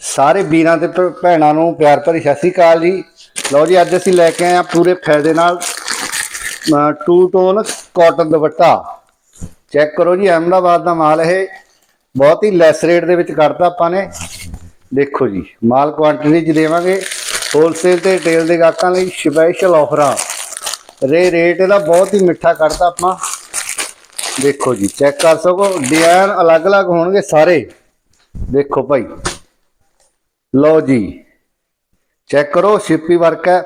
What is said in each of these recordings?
ਸਾਰੇ ਵੀਰਾਂ ਤੇ ਭ- ਭੈਣਾਂ ਨੂੰ ਪਿਆਰ ਭਰੀ ਸਤਿ ਸ੍ਰੀ ਅਕਾਲ ਜੀ। ਲਓ ਜੀ, ਅੱਜ ਅਸੀਂ ਲੈ ਕੇ ਆਏ ਆ ਪੂਰੇ ਫਾਇਦੇ ਨਾਲ two tone cotton dupatta. Check ਕਰੋ ਜੀ, ਅਹਿਮਦਾਬਾਦ ਦਾ ਮਾਲ ਇਹ ਬਹੁਤ ਹੀ ਲੈਸ ਰੇਟ ਦੇ ਵਿੱਚ ਕੱਢਤਾ ਆਪਾਂ ਨੇ। ਦੇਖੋ ਜੀ, ਮਾਲ ਕੁਆਂਟੀਟੀ ਚ ਦੇਵਾਂਗੇ। ਹੋਲਸੇਲ ਤੇ ਰਿਟੇਲ ਦੇ ਗਾਹਕਾਂ ਲਈ ਸਪੈਸ਼ਲ ਆਫਰਾਂ ਰੇ ਰੇਟ ਇਹਦਾ ਬਹੁਤ ਹੀ ਮਿੱਠਾ ਕੱਢਤਾ ਆਪਾਂ। ਦੇਖੋ ਜੀ, ਚੈੱਕ ਕਰ ਸਕੋ ਡਿਜ਼ਾਈਨ ਅਲੱਗ-ਅਲੱਗ ਹੋਣਗੇ ਸਾਰੇ। ਦੇਖੋ ਭਾਈ ਲਓ ਜੀ ਚੈੱਕ ਕਰੋ, ਸਿੱਪੀ ਵਰਕ ਹੈ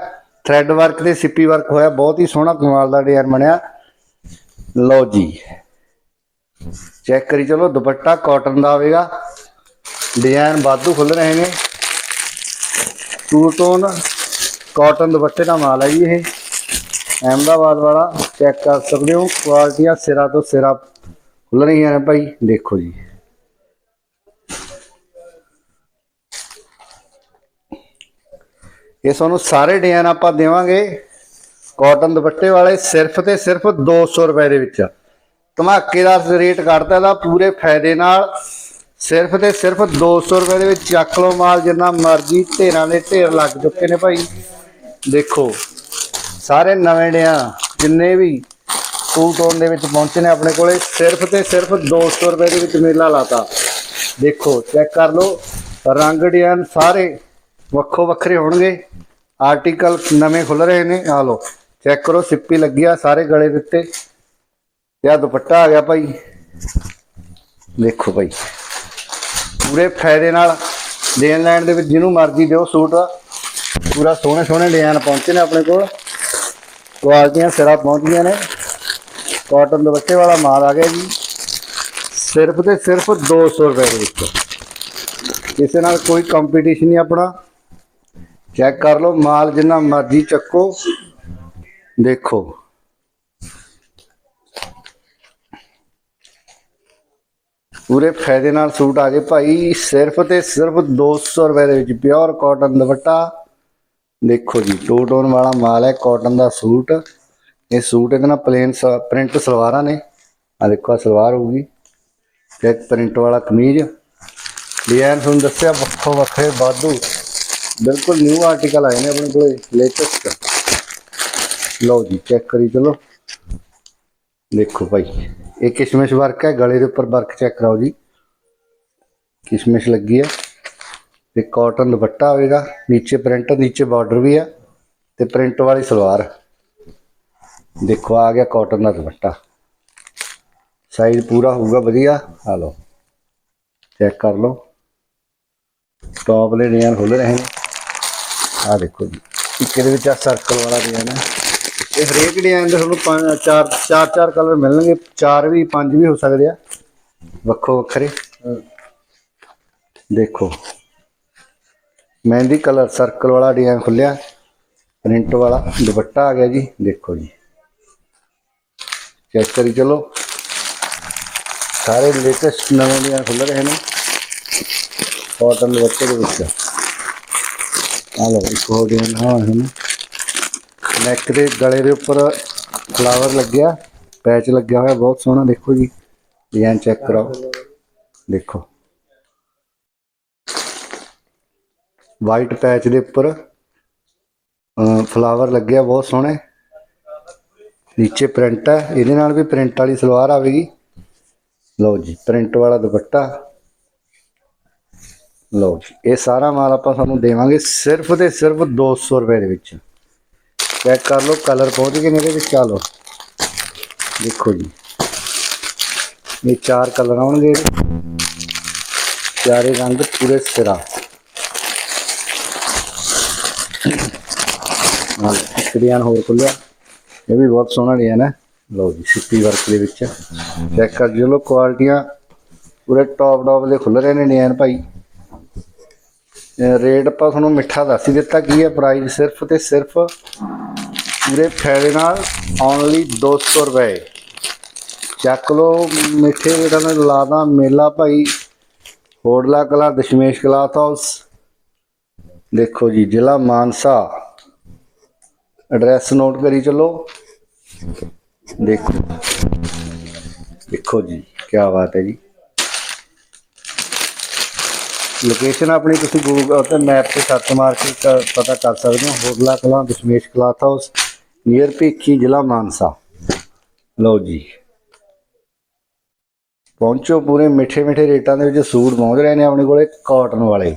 ਥ੍ਰੈਡ ਵਰਕ ਤੇ ਸਿੱਪੀ ਵਰਕ ਹੋਇਆ, ਬਹੁਤ ਹੀ ਸੋਹਣਾ ਕਮਾਲ ਦਾ ਡਿਜ਼ਾਈਨ ਬਣਿਆ। ਲਓ ਜੀ ਚੈੱਕ ਕਰੀ ਚਲੋ, ਦੁਪੱਟਾ ਕਾਟਨ ਦਾ ਆਵੇਗਾ। ਡਿਜ਼ਾਈਨ ਵਾਧੂ ਖੁੱਲ ਰਹੇ ਨੇ। ਟੂ ਟੋਨ ਕਾਟਨ ਦੁਪੱਟੇ ਦਾ ਮਾਲ ਹੈ ਜੀ ਇਹ। ਅਹਿਮਦਾਬਾਦ ਵਾਲਾ ਚੈੱਕ ਕਰ ਸਕਦੇ ਹੋ ਕੁਆਲਿਟੀਆਂ ਸਿਰਾ ਤੋਂ ਸਿਰਾ ਖੁੱਲ ਰਹੀਆਂ ਨੇ ਭਾਈ, ਦੇਖੋ ਜੀ। ਇਹ ਤੁਹਾਨੂੰ ਸਾਰੇ ਡਿਜ਼ਾਈਨ ਆਪਾਂ ਦੇਵਾਂਗੇ। ਕਾਟਨ ਦੁਪੱਟੇ ਵਾਲੇ ਸਿਰਫ ਤੇ ਸਿਰਫ 200 ਰੁਪਏ ਦੇ ਵਿੱਚ। ਧਮਾਕੇਦਾਰ ਰੇਟ ਕੱਢਦਾ ਇਹਦਾ ਪੂਰੇ ਫਾਇਦੇ ਨਾਲ। ਸਿਰਫ ਤੇ ਸਿਰਫ 200 ਰੁਪਏ ਦੇ ਵਿੱਚ ਚੱਕ ਲਓ ਮਾਲ, ਜਿੰਨਾ ਮਰਜ਼ੀ ਢੇਰਾਂ ਦੇ ਢੇਰ ਲੱਗ ਚੁੱਕੇ ਨੇ ਭਾਈ। ਦੇਖੋ, ਸਾਰੇ ਨਵੇਂ ਡਿਆਂ ਜਿੰਨੇ ਵੀ ਟੂ ਟੋਨ ਦੇ ਵਿੱਚ ਪਹੁੰਚੇ ਨੇ ਆਪਣੇ ਕੋਲੇ, ਸਿਰਫ ਤੇ ਸਿਰਫ 200 ਰੁਪਏ ਦੇ ਵਿੱਚ ਮੇਲਾ ਲਾਤਾ। ਦੇਖੋ, ਚੈੱਕ ਕਰ ਲਓ, ਰੰਗ ਡਿਜ਼ਾਈਨ ਸਾਰੇ ਵੱਖੋ ਵੱਖਰੇ ਹੋਣਗੇ। ਆਰਟੀਕਲ ਨਵੇਂ ਖੁੱਲ ਰਹੇ ਨੇ। ਆ ਲਓ ਚੈੱਕ ਕਰੋ, ਸਿੱਪੀ ਲੱਗਿਆ ਸਾਰੇ ਗਲੇ ਦੇ ਉੱਤੇ। ਤੇ ਦੁਪੱਟਾ ਆ ਗਿਆ ਭਾਈ। ਦੇਖੋ ਭਾਈ, ਪੂਰੇ ਫਾਇਦੇ ਨਾਲ ਦੇਣ ਲੈਣ ਦੇ ਵਿੱਚ ਜਿਹਨੂੰ ਮਰਜ਼ੀ ਦਿਓ ਸੂਟ। ਪੂਰਾ ਸੋਹਣੇ ਸੋਹਣੇ ਡਿਜ਼ਾਈਨ ਪਹੁੰਚੇ ਨੇ ਆਪਣੇ ਕੋਲ। ਕੁਆਲਿਟੀਆਂ ਸਿਰਾ ਪਹੁੰਚੀਆਂ ਨੇ। ਕਾਟਨ ਦੁਪੱਟੇ ਵਾਲਾ ਮਾਲ ਆ ਗਿਆ ਜੀ। ਸਿਰਫ ਤੇ ਸਿਰਫ 200 ਰੁਪਏ ਦੇ ਵਿੱਚ। ਕਿਸੇ ਨਾਲ ਕੋਈ ਕੰਪੀਟੀਸ਼ਨ ਨਹੀਂ ਆਪਣਾ। ਚੈੱਕ ਕਰ ਲਓ, ਮਾਲ ਜਿੰਨਾ ਮਰਜ਼ੀ ਚੱਕੋ, ਦੇਖੋ। ਪੂਰੇ ਫਾਇਦੇ ਨਾਲ ਸੂਟ ਆ ਗਏ ਭਾਈ, ਸਿਰਫ ਤੇ ਸਿਰਫ 200 ਰੁਪਏ ਦੇ ਵਿੱਚ ਪਿਓਰ ਕਾਟਨ ਦੁਪੱਟਾ। ਦੇਖੋ ਜੀ ਟੂ ਟੋਨ ਵਾਲਾ ਮਾਲ ਹੈ ਕਾਟਨ ਦਾ ਸੂਟ। ਇਹ ਸੂਟ ਇਹਦੇ ਨਾਲ ਪਲੇਨ ਪ੍ਰਿੰਟ ਸਲਵਾਰਾਂ ਨੇ। ਆ ਦੇਖੋ, ਆਹ ਸਲਵਾਰ ਹੋਊਗੀ। ਤੇ ਪ੍ਰਿੰਟ ਵਾਲਾ ਕਮੀਜ਼। ਡਿਜ਼ਾਈਨ ਤੁਹਾਨੂੰ ਦੱਸਿਆ, ਵੱਖੋ ਵੱਖਰੇ ਬਾਦੂ ਬਿਲਕੁਲ ਨਿਊ ਆਰਟੀਕਲ ਆਏ ਨੇ ਆਪਣੇ ਕੋਲੇ ਲੇਟੈਸਟ ਲਓ ਜੀ ਚੈੱਕ ਕਰੀ, ਚਲੋ। ਦੇਖੋ ਭਾਈ, ਇਹ ਕਿਸ਼ਮਿਸ਼ ਵਰਕ ਹੈ, ਗਲੇ ਦੇ ਉੱਪਰ ਵਰਕ ਚੈੱਕ ਕਰਾਓ ਜੀ। ਕਿਸ਼ਮਿਸ਼ ਲੱਗੀ ਹੈ, ਤੇ ਕਾਟਨ ਦੁਪੱਟਾ ਹੋਵੇਗਾ ਨੀਚੇ ਪ੍ਰਿੰਟ ਨੀਚੇ ਬਾਰਡਰ ਵੀ ਆ ਤੇ ਪ੍ਰਿੰਟ ਵਾਲੀ ਸਲਵਾਰ। ਦੇਖੋ, ਆ ਗਿਆ ਕਾਟਨ ਦਾ ਦੁਪੱਟਾ। ਸਾਈਜ਼ ਪੂਰਾ ਹੋਊਗਾ, ਵਧੀਆ। ਆ ਲਓ ਚੈੱਕ ਕਰ ਲਓ। ਟੌਪ ਦੇ ਡਿਜ਼ਾਈਨ ਖੁੱਲ ਰਹੇ ਨੇ। ਆ ਦੇਖੋ ਜੀ, ਇੱਕ ਇਹਦੇ ਵਿੱਚ ਆ ਸਰਕਲ ਵਾਲਾ ਡਿਜ਼ਾਈਨ ਹੈ ਇਹ ਹਰੇਕ ਡਿਜ਼ਾਈਨ ਦੇ ਤੁਹਾਨੂੰ ਪੰਜ, ਚਾਰ ਚਾਰ ਚਾਰ ਕਲਰ ਮਿਲਣਗੇ, ਚਾਰ ਵੀ, ਪੰਜ ਵੀ ਹੋ ਸਕਦੇ ਆ। ਵੱਖੋ ਵੱਖਰੇ। ਦੇਖੋ, ਮਹਿੰਦੀ ਕਲਰ ਸਰਕਲ ਵਾਲਾ ਡਿਜ਼ਾਈਨ ਖੁੱਲਿਆ ਪ੍ਰਿੰਟ ਵਾਲਾ ਦੁਪੱਟਾ ਆ ਗਿਆ ਜੀ, ਦੇਖੋ ਜੀ। ਚੈੱਕ ਕਰੀ ਚਲੋ, ਸਾਰੇ ਲੇਟੈਸਟ ਨਵੇਂ ਡਿਜ਼ਾਈਨ ਖੁੱਲ ਰਹੇ ਨੇ। ਕਾਟਨ ਦੁਪੱਟੇ ਦੇ ਵਿੱਚ। ਆ ਲਓ ਇੱਕ ਹੋਰ ਡਿਜ਼ਾਈਨ ਹਾਂ ਹੈ ਨੈਕ ਦੇ ਗਲੇ ਦੇ ਉੱਪਰ ਫਲਾਵਰ ਲੱਗਿਆ ਪੈਚ ਲੱਗਿਆ ਹੋਇਆ, ਬਹੁਤ ਸੋਹਣਾ, ਦੇਖੋ ਜੀ। ਡਿਜ਼ਾਈਨ ਚੈੱਕ ਕਰਾਓ। ਦੇਖੋ। ਵਾਈਟ ਪੈਚ ਦੇ ਉੱਪਰ ਫਲਾਵਰ ਲੱਗਿਆ, ਬਹੁਤ ਸੋਹਣੇ। ਨੀਚੇ ਪ੍ਰਿੰਟ ਹੈ, ਇਹਦੇ ਨਾਲ ਵੀ ਪ੍ਰਿੰਟ ਵਾਲੀ ਸਲਵਾਰ ਆਵੇਗੀ। ਲਓ ਜੀ ਪ੍ਰਿੰਟ ਵਾਲਾ ਦੁਪੱਟਾ। ਲਓ ਜੀ, ਇਹ ਸਾਰਾ ਮਾਲ ਆਪਾਂ ਤੁਹਾਨੂੰ ਦੇਵਾਂਗੇ ਸਿਰਫ ਤੇ ਸਿਰਫ 200 ਰੁਪਏ ਦੇ ਵਿੱਚ। ਚੈੱਕ ਕਰ ਲਓ ਕਲਰ ਪਹੁੰਚ ਗਏ ਨੇ ਇਹਦੇ ਵਿੱਚ ਆ ਲਓ। ਦੇਖੋ ਜੀ। ਇਹ ਚਾਰ ਕਲਰ ਆਉਣਗੇ ਇਹਦੇ। ਚਾਰੇ ਰੰਗ ਪੂਰੇ ਸਿਰਾ। ਹਾਂ ਇੱਕ ਡਿਜ਼ਾਈਨ ਹੋਰ ਖੁੱਲਿਆ। ਇਹ ਵੀ ਬਹੁਤ ਸੋਹਣਾ ਡਿਜ਼ਾਈਨ ਹੈ। ਲਓ ਜੀ, ਸਿੱਪੀ ਵਰਕ ਦੇ ਵਿੱਚ। ਚੈੱਕ ਕਰ ਲਓ ਕੁਆਲਟੀਆਂ ਪੂਰੇ ਟੌਪ ਟੌਪ ਦੇ ਖੁੱਲ ਰਹੇ ਨੇ ਡਿਜ਼ਾਈਨ ਭਾਈ। ਰੇਟ ਆਪਾਂ ਤੁਹਾਨੂੰ ਮਿੱਠਾ ਦੱਸ ਹੀ ਦਿੱਤਾ ਕੀ ਹੈ ਪ੍ਰਾਈਸ ਸਿਰਫ ਤੇ ਸਿਰਫ ਪੂਰੇ ਫਾਇਦੇ ਨਾਲ ਓਨਲੀ 200 ਰੁਪਏ। ਚੱਕ ਲੋ ਮਿੱਠੇ ਰੇਟਾਂ ਨਾਲ ਲਾਦਾ ਮੇਲਾ ਭਾਈ ਹੋੜਲਾ ਕਲਾ, ਦਸ਼ਮੇਸ਼ ਕਲਾਥ ਹਾਊਸ। ਦੇਖੋ ਜੀ, ਜ਼ਿਲ੍ਹਾ ਮਾਨਸਾ। ਐਡਰੈਸ ਨੋਟ ਕਰੀ ਚਲੋ। ਦੇਖੋ। ਦੇਖੋ ਜੀ ਕੀ ਬਾਤ ਹੈ ਜੀ। ਲੋਕੇਸ਼ਨ ਆਪਣੀ ਤੁਸੀਂ ਗੂਗਲ ਤੇ ਮੈਪ ਤੇ ਸਰਚ ਮਾਰ ਕੇ ਪਤਾ ਕਰ ਸਕਦੇ ਹੋ। Hotla Kalan, Dashmesh cloth house near Bhikhi ਜ਼ਿਲ੍ਹਾ ਮਾਨਸਾ। ਲਓ ਜੀ। ਪਹੁੰਚੋ ਪੂਰੇ ਮਿੱਠੇ ਮਿੱਠੇ ਰੇਟਾਂ ਦੇ ਵਿੱਚ। ਸੂਟ ਪਹੁੰਚ ਰਹੇ ਨੇ ਆਪਣੇ ਕੋਲੇ ਕਾਟਨ ਵਾਲੇ।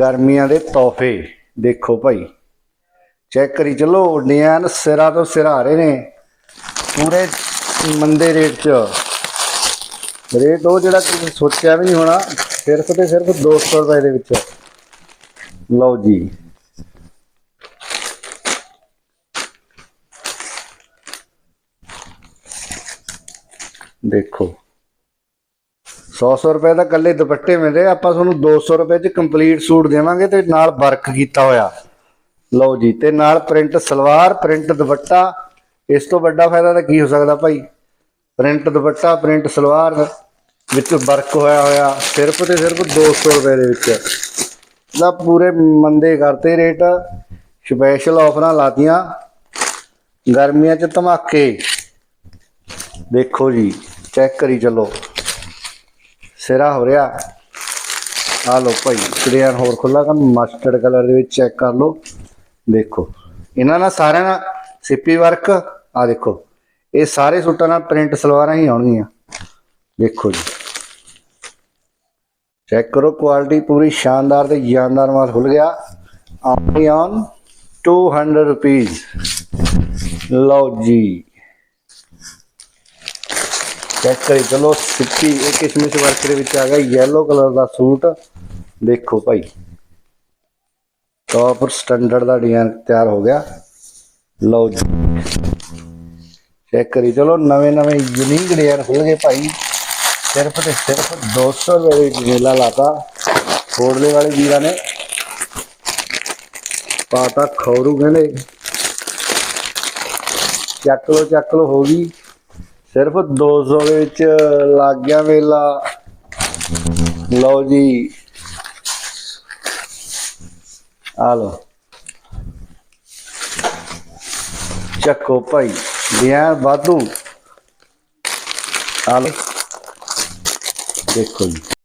ਗਰਮੀਆਂ ਦੇ ਤੋਹਫੇ। ਦੇਖੋ ਭਾਈ। ਚੈੱਕ ਕਰੀ ਚਲੋ। ਡਿਜ਼ਾਈਨ ਸਿਰਾ ਤੋਂ ਸਿਰਾ ਆ ਰਹੇ ਨੇ। ਪੂਰੇ ਮੰਦੇ ਰੇਟ 'ਚ। ਰੇਟ ਉਹ ਜਿਹੜਾ ਤੁਸੀਂ ਸੋਚਿਆ ਵੀ ਨਹੀਂ ਹੋਣਾ। ਸਿਰਫ ਤੇ ਸਿਰਫ 200 ਰੁਪਏ ਦੇ ਵਿੱਚ ਲਓ ਜੀ। ਦੇਖੋ। 100 ਰੁਪਏ ਦਾ ਕੱਲੇ ਦੁਪੱਟੇ ਮਿਲਦੇ ਆਪਾਂ ਤੁਹਾਨੂੰ 200 ਰੁਪਏ 'ਚ ਕੰਪਲੀਟ ਸੂਟ ਦੇਵਾਂਗੇ ਤੇ ਨਾਲ ਵਰਕ ਕੀਤਾ ਹੋਇਆ। ਲਓ ਜੀ, ਤੇ ਨਾਲ ਪ੍ਰਿੰਟ ਸਲਵਾਰ ਪ੍ਰਿੰਟ ਦੁਪੱਟਾ। ਇਸ ਤੋਂ ਵੱਡਾ ਫਾਇਦਾ ਤਾਂ ਕੀ ਹੋ ਸਕਦਾ ਭਾਈ? Print dupatta print salwar. ਵਿੱਚ ਵਰਕ ਹੋਇਆ ਹੋਇਆ, ਸਿਰਫ ਤੇ ਸਿਰਫ 200 ਰੁਪਏ ਦੇ ਵਿੱਚ। ਦਾ ਪੂਰੇ ਮੰਦੇ ਕਰਤੇ ਰੇਟ ਸਪੈਸ਼ਲ ਆਫਰਾਂ ਲਾਤੀਆਂ। ਗਰਮੀਆਂ 'ਚ ਧਮਾਕੇ। ਦੇਖੋ ਜੀ ਚੈੱਕ ਕਰੀ ਚੱਲੋ। ਸਿਰਾ ਹੋ ਰਿਹਾ। ਆ ਲੋ ਭਾਈ ਕਲੀਅਰ ਹੋਰ ਖੁੱਲਾ ਕੰਮ? ਮਸਟਰਡ ਕਲਰ ਦੇ ਵਿੱਚ ਚੈੱਕ ਕਰ ਲਓ। ਦੇਖੋ, ਇਹਨਾਂ ਨਾਲ ਸਾਰਿਆਂ ਨਾਲ ਸਿੱਪੀ ਵਰਕ ਆ ਦੇਖੋ। ਇਹ ਸਾਰੇ ਸੂਟਾਂ ਨਾਲ ਪ੍ਰਿੰਟ ਸਲਵਾਰਾਂ ਹੀ ਆਉਣਗੀਆਂ। ਦੇਖੋ ਜੀ। ਚੈੱਕ ਕਰੋ ਕੁਆਲਿਟੀ ਪੂਰੀ ਸ਼ਾਨਦਾਰ ਤੇ ਜਾਨਦਾਰ ਮਾਲ ਖੁੱਲ ਗਿਆ। ਆਪਣੀ ਔਨ 200 ਰੁਪੀਸ ਲਓ ਜੀ। ਚੈੱਕ ਕਰੀ, ਚਲੋ ਸਿੱਪੀ, ਇਹ ਕਿਸ਼ਮਿਸ਼ ਵਰਕ ਦੇ ਵਿੱਚ ਆ ਗਿਆ ਯੈਲੋ ਕਲਰ ਦਾ ਸੂਟ। ਦੇਖੋ ਭਾਈ। ਟੌਪ ਸਟੈਂਡਰਡ ਦਾ ਡਿਜ਼ਾਈਨ ਤਿਆਰ ਹੋ ਗਿਆ। ਲਓ ਜੀ। ਚੈੱਕ ਕਰੀ, ਚਲੋ ਨਵੇਂ ਨਵੇਂ ਯੂਨੀਕ ਡਿਜ਼ਾਈਨ ਖੁੱਲ ਗਏ ਭਾਈ। ਸਿਰਫ ਤੇ ਸਿਰਫ 200 ਰੁਪਏ ਦੇ ਵਿੱਚ ਮੇਲਾ ਲਾਤਾ। ਫੋੜਲੇ ਵਾਲੇ ਵੀਰਾਂ ਨੇ। ਪਾਤਾ ਖੌਰੂ ਕਹਿੰਦੇ ਚੱਕ ਲੋ ਚੱਕ ਲੋ, ਹੋ ਗਈ। ਸਿਰਫ 200 ਦੇ ਵਿੱਚ ਲੱਗ ਗਿਆ ਵੇਲਾ ਲਓ ਜੀ। ਆ ਲੋ ਚੱਕੋ ਭਾਈ ਬਿਆ ਵਾਧੂ। ਆ ਲੋ ਦੇਖੋ ਜੀ